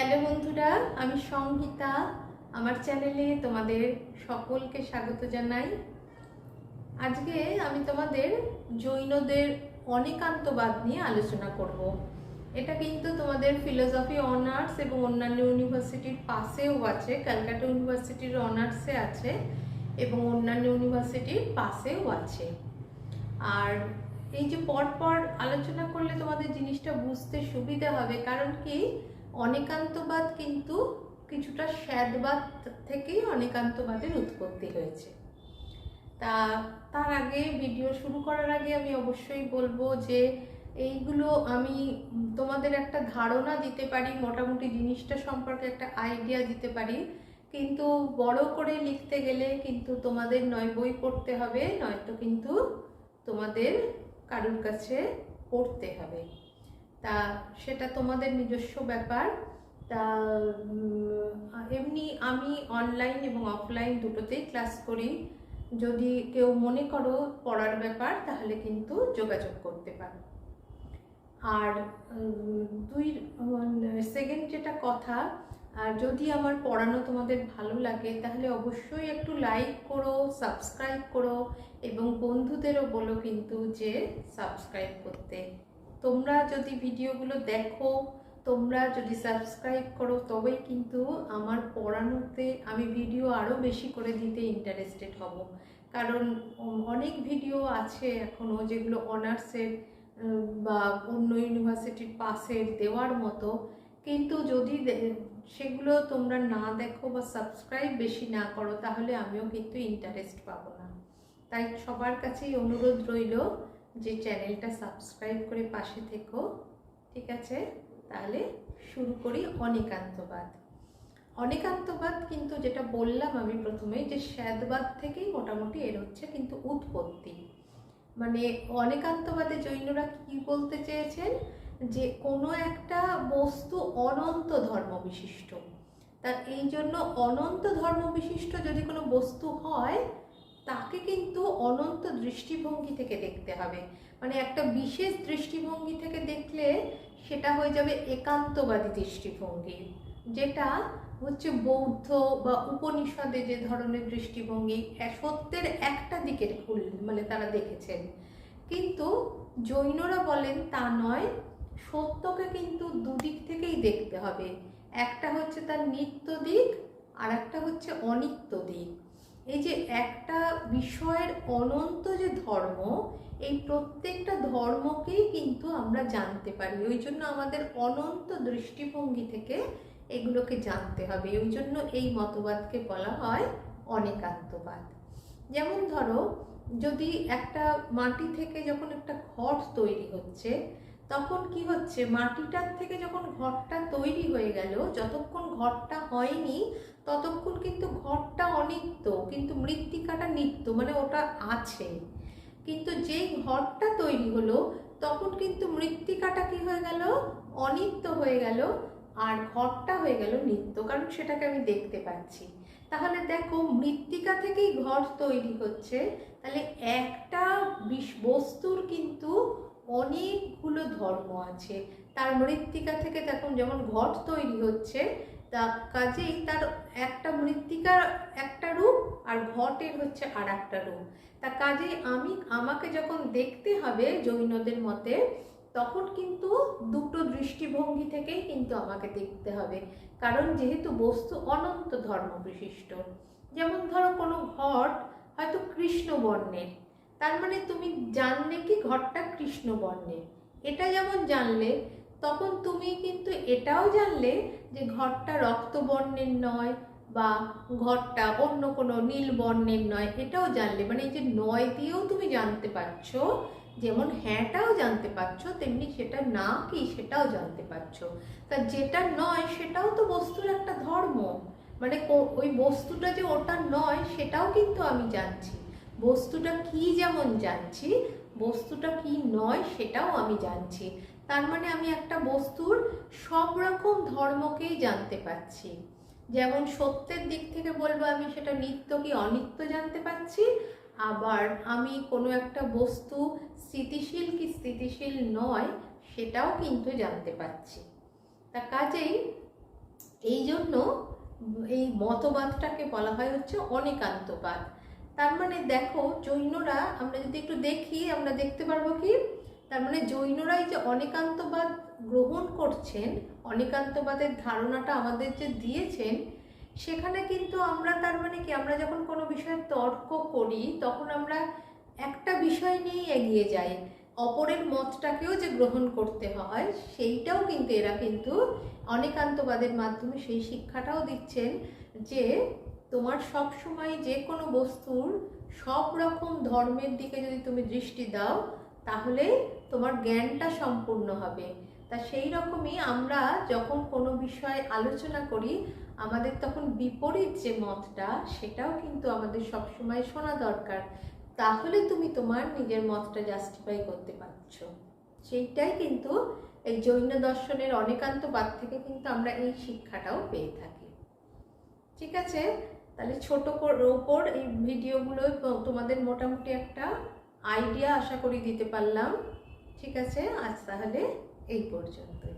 Hello বন্ধুরা, আমি সংহিতা। আমার চ্যানেলে তোমাদের সকলকে স্বাগত জানাই। আজকে আমি তোমাদের জৈনদের অনেকান্তবাদ নিয়ে আলোচনা করব। এটা কিন্তু তোমাদের ফিলোসফি, অনার্স এবং অন্যান্য ইউনিভার্সিটির পাশেও আছে, ক্যালকাটা ইউনিভার্সিটির অনার্সে আছে এবং অন্যান্য ইউনিভার্সিটির পাশেও আছে। আর এই যে পরপর আলোচনা করলে তোমাদের জিনিসটা বুঝতে সুবিধা হবে, কারণ কি অনেকান্তবাদ কিন্তু কিছুটা স্যাদবাদ থেকেই অনেকান্তবাদের উৎপত্তি হয়েছে। তা, তার আগে ভিডিও শুরু করার আগে আমি অবশ্যই বলব যে এইগুলো আমি তোমাদের একটা ধারণা দিতে পারি, মোটামুটি জিনিসটা সম্পর্কে একটা আইডিয়া দিতে পারি। কিন্তু বড় করে লিখতে গেলে কিন্তু তোমাদের নয় বই পড়তে হবে, নয়তো কিন্তু তোমাদের কারুর কাছে পড়তে হবে। তা সেটা তোমাদের নিজস্ব ব্যাপার। তা এমনি আমি অনলাইন এবং অফলাইন দুটোতেই ক্লাস করি। যদি কেউ মনে করো পড়ার ব্যাপার, তাহলে কিন্তু যোগাযোগ করতে পারো। আর দুই সেকেন্ড যেটা কথা, আর যদি আমার পড়ানো তোমাদের ভালো লাগে, তাহলে অবশ্যই একটু লাইক করো সাবস্ক্রাইব করো, এবং বন্ধুদেরও বলো কিন্তু যে সাবস্ক্রাইব করতে তোমরা যদি ভিডিওগুলো দেখো, তোমরা যদি সাবস্ক্রাইব করো, তবেই কিন্তু আমার পড়ানোতে আমি ভিডিও আরও বেশি করে দিতে ইন্টারেস্টেড হব। কারণ অনেক ভিডিও আছে এখনও যেগুলো অনার্সের বা অন্য ইউনিভার্সিটির পাশের দেওয়ার মতো। কিন্তু যদি সেগুলো তোমরা না দেখো বা সাবস্ক্রাইব বেশি না করো, তাহলে আমিও কিন্তু ইন্টারেস্ট পাবো না। তাই সবার কাছেই অনুরোধ রইল যে চ্যানেলটা সাবস্ক্রাইব করে পাশে থেকো, ঠিক আছে? তাহলে শুরু করি অনেকান্তবাদ। অনেকান্তবাদ কিন্তু যেটা বললাম আমি প্রথমে যে স্যাদবাদ থেকেই মোটামুটি এর হচ্ছে কিন্তু উৎপত্তি। মানে অনেকান্তবাদে জৈনরা কি বলতে চেয়েছেন? যে কোনো একটা বস্তু অনন্ত ধর্ম বিশিষ্ট। তার এই জন্য অনন্ত ধর্ম বিশিষ্ট যদি কোনো বস্তু হয় তাকে কিন্তু অনন্ত দৃষ্টিভঙ্গি থেকে দেখতে হবে। মানে একটা বিশেষ দৃষ্টিভঙ্গি থেকে দেখলে সেটা হয়ে যাবে একান্তবাদী দৃষ্টিভঙ্গি, যেটা হচ্ছে বৌদ্ধ বা উপনিষদে যে ধরনের দৃষ্টিভঙ্গি সত্যের একটা ফুল মানে তারা দেখেছেন। কিন্তু জৈনরা বলেন তা নয়, সত্যকে কিন্তু দুদিক থেকেই দেখতে হবে। একটা হচ্ছে তার নিত্য দিক আর একটা হচ্ছে অনিত্য দিক। এই যে একটা বিষয়ের অনন্ত যে ধর্ম, এই প্রত্যেকটা ধর্মকেই কিন্তু আমরা জানতে পারি। ওই জন্য আমাদের অনন্ত দৃষ্টিভঙ্গি থেকে এগুলোকে জানতে হবে। ওই জন্য এই মতবাদকে বলা হয় অনেকান্তবাদ যেমন ধরো, যদি একটা মাটি থেকে যখন একটা ঘট তৈরি হচ্ছে, তখন কি হচ্ছে? মাটিটার থেকে যখন ঘরটা তৈরি হয়ে গেল, যতক্ষণ ঘরটা হয়নি, ততক্ষণ কিন্তু ঘরটা অনিত্য কিন্তু মৃত্তিকাটা নিত্য মানে ওটা আছে। কিন্তু যেই ঘরটা তৈরি হলো, তখন কিন্তু মৃত্তিকাটা কি হয়ে গেল? অনিত্য হয়ে গেল, আর ঘরটা হয়ে গেল নিত্য, কারণ সেটাকে আমি দেখতে পাচ্ছি। তাহলে দেখো, মৃত্তিকা থেকেই ঘর তৈরি হচ্ছে, তাহলে একটা বস্তুর কিন্তু অনেকগুলো ধর্ম আছে। তার মৃত্তিকা থেকে তখন যেমন ঘট তৈরি হচ্ছে তা কাজেই তার একটা মৃত্তিকার একটা রূপ আর ঘটের হচ্ছে আর একটা রূপ। তা কাজেই আমি, আমাকে যখন দেখতে হবে জৈনদের মতে, তখন কিন্তু দুটো দৃষ্টিভঙ্গি থেকেই কিন্তু আমাকে দেখতে হবে। কারণ যেহেতু বস্তু অনন্ত ধর্ম বিশিষ্ট। যেমন ধরো কোনো ঘট হয়তো কৃষ্ণ বর্ণের। তার মানে তুমি জানলে কি ঘরটা কৃষ্ণ বর্ণের? এটা যেমন জানলে তখন তুমি কিন্তু এটাও জানলে যে ঘরটা রক্তবর্ণের নয় বা ঘরটা অন্য কোনো নীল বর্ণের নয়, এটাও জানলে। মানে এই যে নয় দিয়েও তুমি জানতে পারছ, যেমন হ্যাঁটাও জানতে পারছ, তেমনি সেটা না কি সেটাও জানতে পারছ। তা যেটা নয় সেটাও তো বস্তুর একটা ধর্ম। মানে ওই বস্তুটা যে ওটা নয় সেটাও কিন্তু আমি জানছি। বস্তুটা কি যেমন জানছি বস্তুটা কি নয় সেটাও আমি জানছি। তার মানে আমি একটা বস্তুর সব রকম ধর্মকেই জানতে পারছি। যেমন সত্যের দিক থেকে বলব আমি সেটা নিত্য কি অনিত্য জানতে পারছি? আবার আমি কোনো একটা বস্তু স্থিতিশীল কি স্থিতিশীল নয় সেটাও কিন্তু জানতে পারছি। তা কাজেই এই জন্য এই মতবাদটাকে বলা হয় হচ্ছে অনেকান্তবাদ। তার মানে দেখো, জৈনরা, আমরা যদি একটু দেখি, আমরা দেখতে পারব কি? তার মানে জৈনরাই যে অনেকান্তবাদ গ্রহণ করছেন, অনেকান্তবাদের ধারণাটা আমাদের যে দিয়েছেন, সেখানে কিন্তু আমরা তার মানে কি? আমরা যখন কোনো বিষয়ে তর্ক করি, তখন আমরা একটা বিষয় নিয়েই এগিয়ে যাই। অপরের মতটাকেও যে গ্রহণ করতে হয়, সেইটাও কিন্তু এরা কিন্তু অনেকান্তবাদের মাধ্যমে সেই শিক্ষাটাও দিচ্ছেন যে তোমার সব সময় যে কোনো বস্তুর সব রকম ধর্মের দিকে যদি তুমি দৃষ্টি দাও, তাহলে তোমার জ্ঞানটা সম্পূর্ণ হবে। তা সেই রকমই আমরা যখন কোনো বিষয়ে আলোচনা করি, আমাদের তখন বিপরীত যে মতটা, সেটাও কিন্তু আমাদের সবসময় শোনা দরকার। তাহলে তুমি তোমার নিজের মতটা জাস্টিফাই করতে পারছ। সেইটাই কিন্তু এই জৈন দর্শনের অনেকান্তবাদ থেকে কিন্তু আমরা এই শিক্ষাটাও পেয়ে থাকি। ঠিক আছে? তাহলে ছোট ওপর এই ভিডিওগুলো তোমাদের মোটামুটি একটা আইডিয়া আশা করি দিতে পারলাম। ঠিক আছে? আজ তাহলে এই পর্যন্তই।